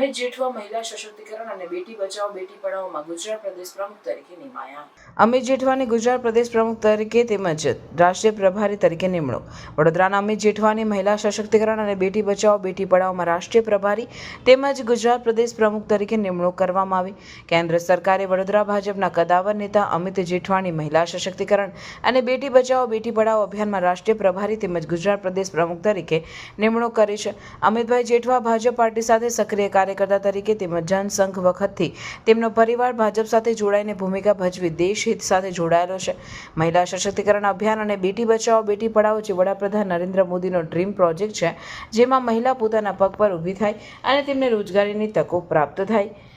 અમિત જેઠવા મહિલા સશક્તિકરણ અને બેટી બચાવો, બેટી પઢાઓમાં ગુજરાત પ્રદેશ પ્રમુખ તરીકે નિમાયા. અમિત જેઠવાની ગુજરાત પ્રદેશ પ્રમુખ તરીકે તેમજ રાષ્ટ્રીય પ્રભારી તરીકે નિમણૂક. વડોદરાના અમિત જેઠવાની મહિલા સશક્તિકરણ અને બેટી બચાવો, બેટી પઢાઓમાં રાષ્ટ્રીય પ્રભારી તેમજ ગુજરાત પ્રદેશ પ્રમુખ તરીકે નિમણૂક કરવામાં આવી. કેન્દ્ર સરકારે વડોદરા ભાજપના કદાવર નેતા અમિત જેઠવાની મહિલા સશક્તિકરણ અને બેટી બચાવો, બેટી પઢાઓ અભિયાનમાં રાષ્ટ્રીય પ્રભારી તેમજ ગુજરાત પ્રદેશ પ્રમુખ તરીકે નિમણૂક કરી છે. અમિતભાઈ જેઠવા ભાજપ પાર્ટી સાથે સક્રિય કાર્યકર્તા તરીકે તેમજ જનસંઘ વખતથી તેમનો પરિવાર ભાજપ સાથે જોડાઈને ભૂમિકા ભજવી દેશ હિત સાથે જોડાયેલો છે. મહિલા સશક્તિકરણ અભિયાન અને બેટી બચાવો, બેટી પઢાઓ જે વડાપ્રધાન નરેન્દ્ર મોદીનો ડ્રીમ પ્રોજેક્ટ છે, જેમાં મહિલા પોતાના પગ પર ઊભી થાય અને તેમને રોજગારીની તકો પ્રાપ્ત થાય.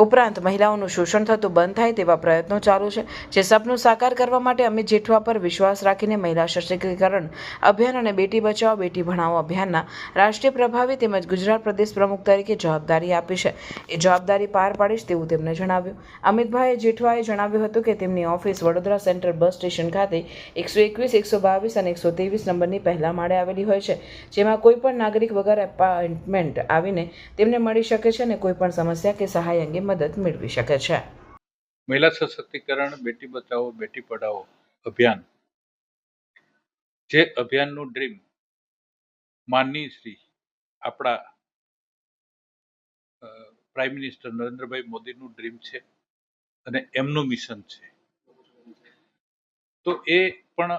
ઉપરાંત મહિલાઓનું શોષણ થતું બંધ થાય તેવા પ્રયત્નો ચાલુ છે, જે સપનું સાકાર કરવા માટે અમિત જેઠવા પર વિશ્વાસ રાખીને મહિલા સશક્તિકરણ અભિયાન અને બેટી બચાવો, બેટી ભણાવો અભિયાનના રાષ્ટ્રીય પ્રભાવી તેમજ ગુજરાત પ્રદેશ પ્રમુખ તરીકે જવાબદારી આપી છે. એ જવાબદારી પાર પાડીશ તેવું તેમણે જણાવ્યું. અમિતભાઈ જેઠવાએ જણાવ્યું હતું કે તેમની office Vadodara central bus station ખાતે એકસો એકવીસ, એકસો બાવીસ અને એકસો ત્રેવીસ નંબરની પહેલા માળે આવેલી હોય છે, જેમાં કોઈ પણ નાગરિક વગર એપોઇન્ટમેન્ટ આવીને તેમને મળી શકે છે અને કોઈપણ સમસ્યા કે સહાય અંગે મદદ મેળવી શકે છે. મહિલા સશક્તિકરણ, બેટી બચાવો, બેટી પઢાઓ અભિયાન. જે અભિયાનનું ડ્રીમ માનની શ્રી આપણા પ્રાઇમ મિનિસ્ટર નરેન્દ્રભાઈ મોદીનું ડ્રીમ છે અને એમનું મિશન છે. તો એ પણ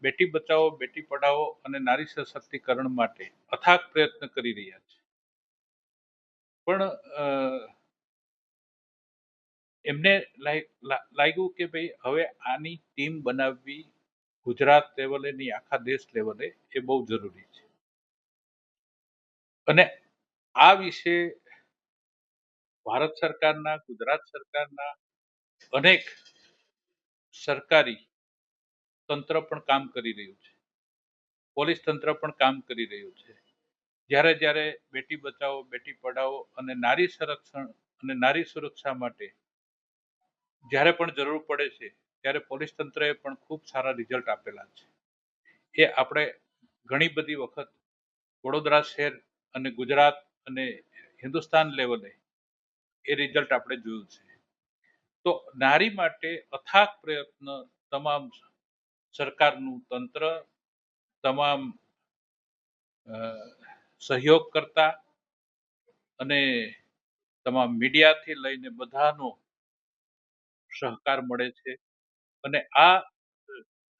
બેટી બચાવો, બેટી પઢાઓ અને નારી સશક્તિકરણ માટે અથાગ પ્રયત્ન કરી રહ્યા છે. પણ એમને લાગ્યું કે ભાઈ હવે આની ટીમ બનાવવી ગુજરાત લેવલે ની આખા દેશ લેવલે એ બહુ જરૂરી છે. અને આ વિશે ભારત સરકારના, ગુજરાત સરકારના અનેક સરકારી તંત્ર પણ કામ કરી રહ્યું છે. પોલીસ તંત્ર પણ કામ કરી રહ્યું છે. જ્યારે જ્યારે બેટી બચાવો, બેટી પઢાઓ અને નારી સંરક્ષણ અને નારી સુરક્ષા માટે જ્યારે પણ જરૂર પડે છે, ત્યારે પોલીસ તંત્રએ પણ ખૂબ સારા રિઝલ્ટ આપેલા છે. એ આપણે ઘણી બધી વખત વડોદરા શહેર અને ગુજરાત અને હિન્દુસ્તાન લેવલે એ રિઝલ્ટ આપણે જોયું છે. તો નારી માટે અથાગ પ્રયત્ન તમામ સરકારનું તંત્ર, તમામ સહયોગ કરતા અને તમામ મીડિયાથી લઈને બધાનો સહકાર મળે છે અને આ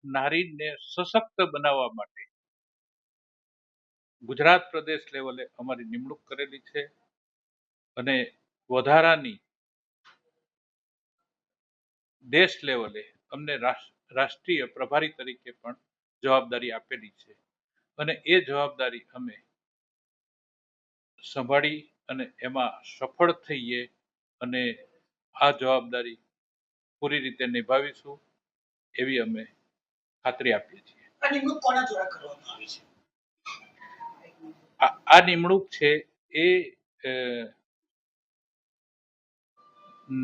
નારીને સશક્ત બનાવવા માટે ગુજરાત પ્રદેશ લેવલે અમારી નિમણૂક કરેલી છે અને વધારાની દેશ લેવલે અમને રાષ્ટ્રીય પ્રભારી તરીકે પણ જવાબદારી આપેલી છે અને એ જવાબદારી અમે સંભાળી અને એમાં સફળ થઈએ અને આ જવાબદારી પૂરી રીતે નિભાવીશું એવી અમે ખાતરી આપીએ છીએ. આ નિમણૂક કોના દ્વારા કરવામાં આવી છે? આ આ નિમણૂક છે એ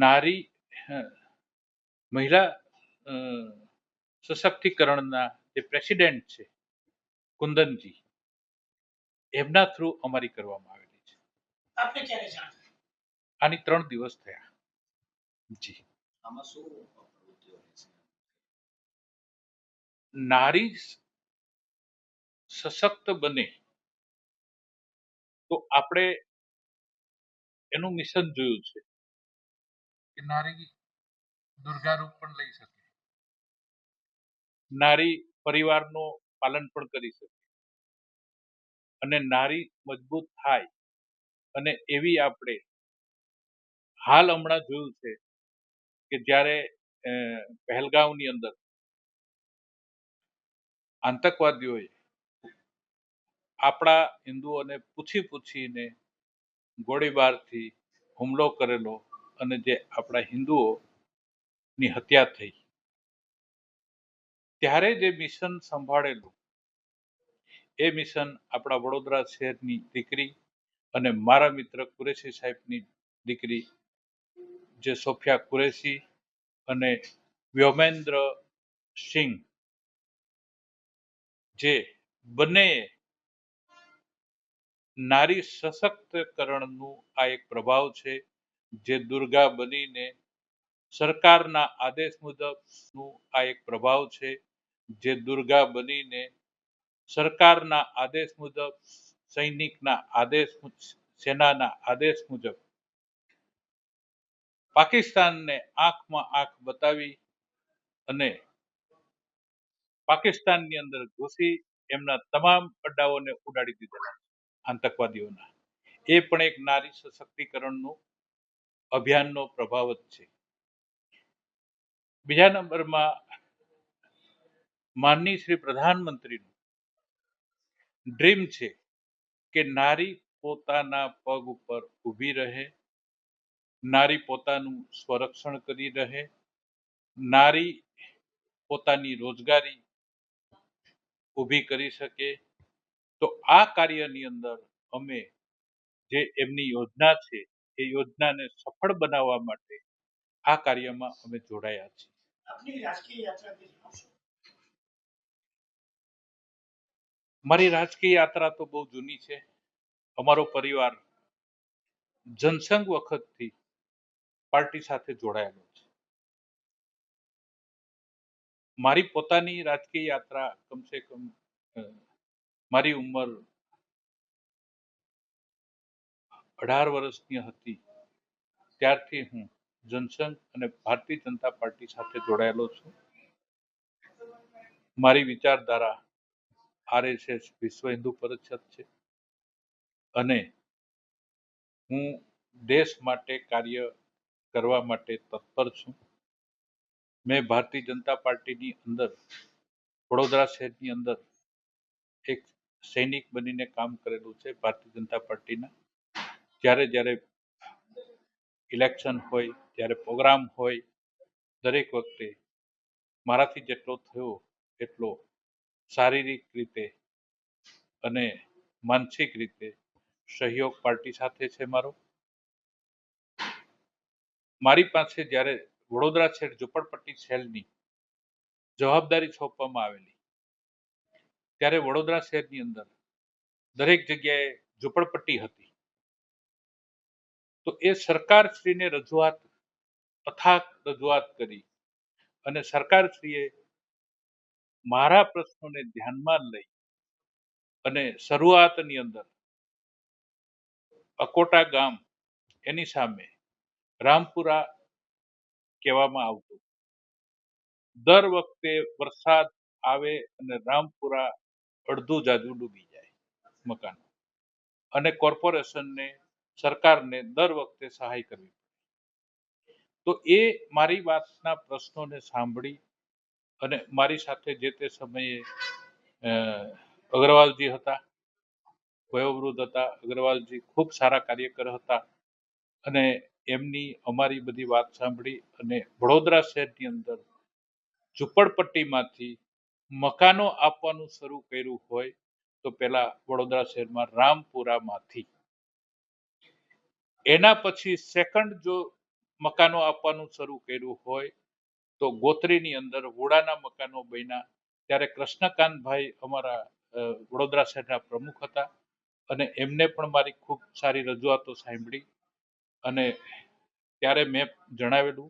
નારી મહિલા સશક્તિકરણના જે પ્રેસિડેન્ટ છે કુંદનજી એમના થ્રુ અમારી કરવામાં આવેલી છે. આપને ક્યારે જાણ આની ત્રણ દિવસ થયા. જી. આમાં શું પ્રવૃત્તિઓ નારી સશક્ત બને તો આપણે એનું મિશન જોયું છે કે નારી દુર્ગા પણ લઈ શકે. નારી પરિવારનું પાલન પણ કરી શકે. અને નારી મજબૂત થાય અને એવી આપણે હાલ હમણાં જોયું છે કે જ્યારે પહેલગાંવની અંદર આતંકવાદીઓએ આપણા હિન્દુઓને પૂછી પૂછીને ગોળીબારથી હુમલો કરેલો અને જે આપણા હિન્દુઓની હત્યા થઈ. ત્યારે જે મિશન સંભાળેલું, એ મિશન આપણા વડોદરા શહેરની દીકરી અને મારા મિત્ર કુરેશી સાહેબની દીકરી જે સોફિયા કુરેશી અને વ્યોમેન્દ્ર સિંહ જે બંને નારી સશક્તિકરણનું આ એક પ્રભાવ છે, જે દુર્ગા બનીને સરકારના આદેશ મુજબનું આ એક પ્રભાવ છે, જે દુર્ગા બનીને સરકારના આદેશ મુજબ, સૈનિકના આદેશ સેનાના આદેશ મુજબ પાકિસ્તાનને આંખમાં આંખ બતાવી અને પાકિસ્તાનની અંદર ઘૂસી એમના તમામ અડ્ડાઓને ઉડાડી દીધેલા આતંકવાદીઓના. એ પણ એક નારી સશક્તિકરણનું અભિયાનનો પ્રભાવ જ છે. બીજા નંબરમાં માનની શ્રી પ્રધાનમંત્રીનું ડ્રીમ છે કે નારી પોતાના પગ ઉપર ઊભી રહે નારી પોતાનું સ્વરક્ષણ કરી રહે નારી પોતાની રોજગારી ઊભી કરી શકે તો આ કાર્યની અંદર અમે જે એમની યોજના છે એ યોજનાને સફળ બનાવવા માટે આ કાર્યમાં અમે જોડાયા છીએ. મારી રાજકીય યાત્રા તો બહુ જૂની છે. અમારો પરિવાર જનસંઘ વખતથી પાર્ટી સાથે જોડાયેલો છે. મારી પોતાની રાજકીય યાત્રા કમસે કમ મારી ઉંમર અઢાર વર્ષની હતી. ત્યારથી હું જનસંઘ અને ભારતીય જનતા પાર્ટી સાથે જોડાયેલો છું. મારી વિચારધારા આરએસએસ વિશ્વ હિન્દુ પરિષદ છે અને હું દેશ માટે કાર્ય કરવા માટે તત્પર છું. મેં ભારતીય જનતા પાર્ટીની અંદર, વડોદરા શહેરની અંદર એક સૈનિક બનીને કામ કરેલું છે ભારતીય જનતા પાર્ટીના. જ્યારે જ્યારે ઇલેક્શન હોય, જ્યારે પ્રોગ્રામ હોય, દરેક વખતે મારાથી જેટલો થયો એટલો શારીરિક રીતે અને માનસિક રીતે સહયોગ પાર્ટી સાથે છે મારો. મારી પાસે જ્યારે વડોદરા શહેર ઝુંપડપટ્ટી સેલની જવાબદારી સોંપવામાં આવેલી, ત્યારે વડોદરા શહેરની અંદર દરેક જગ્યાએ ઝુંપડપટ્ટી હતી. તો એ સરકારશ્રીને રજૂઆત, અથાક રજૂઆત કરી અને સરકારશ્રીએ મારા પ્રશ્નોને ધ્યાનમાં લઈ અને શરૂઆતની અંદર અકોટા ગામ એની સામે રામપુરા કહેવામાં આવતું. દર વખતે વરસાદ આવે અને રામપુરા અડધું જાજુ ડૂબી જાય મકાન. અને કોર્પોરેશનને, સરકારને દર વખતે સહાય કરવી તો એ મારી વાતના પ્રશ્નોને સાંભળી અને મારી સાથે જે તે સમયે અગ્રવાલજી હતા, વયોવૃદ્ધ હતા, અગ્રવાલજી ખૂબ સારા કાર્યકર હતા. અને એમની અમારી બધી વાત સાંભળી અને વડોદરા શહેરની અંદર ઝુંપડપટ્ટીમાંથી મકાનો આપવાનું શરૂ કર્યું હોય, તો પેલા વડોદરા શહેરમાં રામપુરામાંથી. એના પછી સેકન્ડ જો મકાનો આપવાનું શરૂ કર્યું હોય, તો ગોત્રીની અંદર વોડાના મકાનો બન્યા. ત્યારે કૃષ્ણકાંતભાઈ અમારા વડોદરા શહેરના પ્રમુખ હતા અને એમને પણ મારી ખૂબ સારી રજૂઆતો સાંભળી. અને ત્યારે મેં જણાવેલું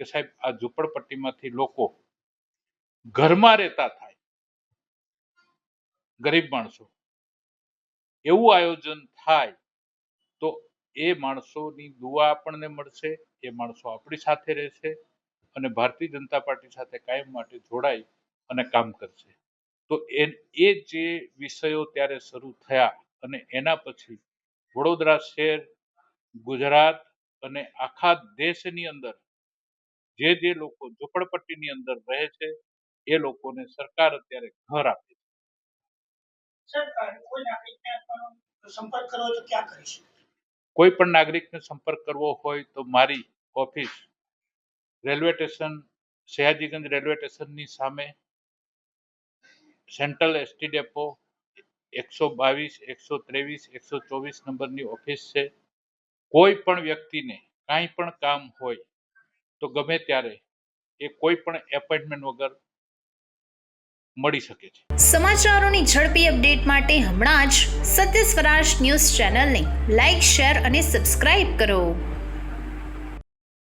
કે સાહેબ, આ ઝુંપડપટ્ટીમાંથી લોકો ઘરમાં રહેતા થાય. ગરીબ માણસો. એવું આયોજન થાય તો એ માણસોની દુઆ આપણને મળશે, એ માણસો આપણી સાથે રહેશે અને ભારતીય જનતા પાર્ટી સાથે કાયમ માટે જોડાઈ અને કામ કરશે. તો એ એ જે વિષયો ત્યારે શરૂ થયા અને એના પછી વડોદરા શહેર ગુજરાત અને આખા દેશની અંદર જે જે લોકો ઝુંપડપટ્ટીની અંદર રહે છે એ લોકોને સરકાર અત્યારે ઘર આપે છે. કોઈ પણ નાગરિકને સંપર્ક કરવો હોય તો મારી office railway station Sayajiganj railway સ્ટેશનની સામે સેન્ટ્રલ એસટી ડેપો એકસો બાવીસ એકસો ત્રેવીસ એકસો ચોવીસ નંબરની ઓફિસ છે. કોઈ પણ વ્યક્તિને કાંઈ પણ કામ હોય, તો ગમે ત્યારે એ કોઈ પણ એપોઇન્ટમેન્ટ વગર મળી શકે છે. સમાચારોની ઝડપી અપડેટ માટે હમણાં જ સત્ય સ્વરાજ ન્યૂઝ ચેનલને લાઇક શેર અને સબસ્ક્રાઇબ કરો.